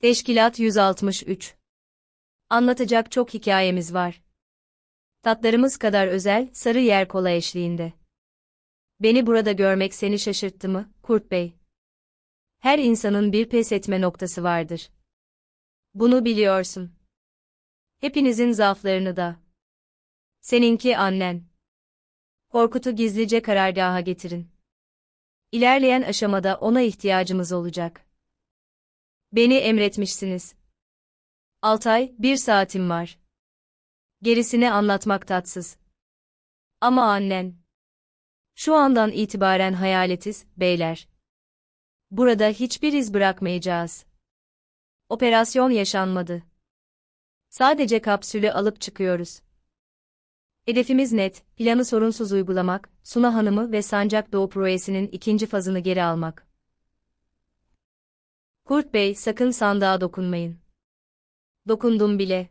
Teşkilat 163 Anlatacak çok hikayemiz var. Tatlarımız kadar özel, sarı yer kola eşliğinde. Beni burada görmek seni şaşırttı mı, Kurt Bey? Her insanın bir pes etme noktası vardır. Bunu biliyorsun. Hepinizin zaaflarını da. Seninki annen. Korkut'u gizlice karargaha getirin. İlerleyen aşamada ona ihtiyacımız olacak. Beni emretmişsiniz. Altay, bir saatim var. Gerisini anlatmak tatsız. Ama annen. Şu andan itibaren hayaletiz, beyler. Burada hiçbir iz bırakmayacağız. Operasyon yaşanmadı. Sadece kapsülü alıp çıkıyoruz. Hedefimiz net, planı sorunsuz uygulamak, Suna Hanım'ı ve Sancak Doğu projesinin ikinci fazını geri almak. Kurt Bey sakın sandığa dokunmayın. Dokundum bile.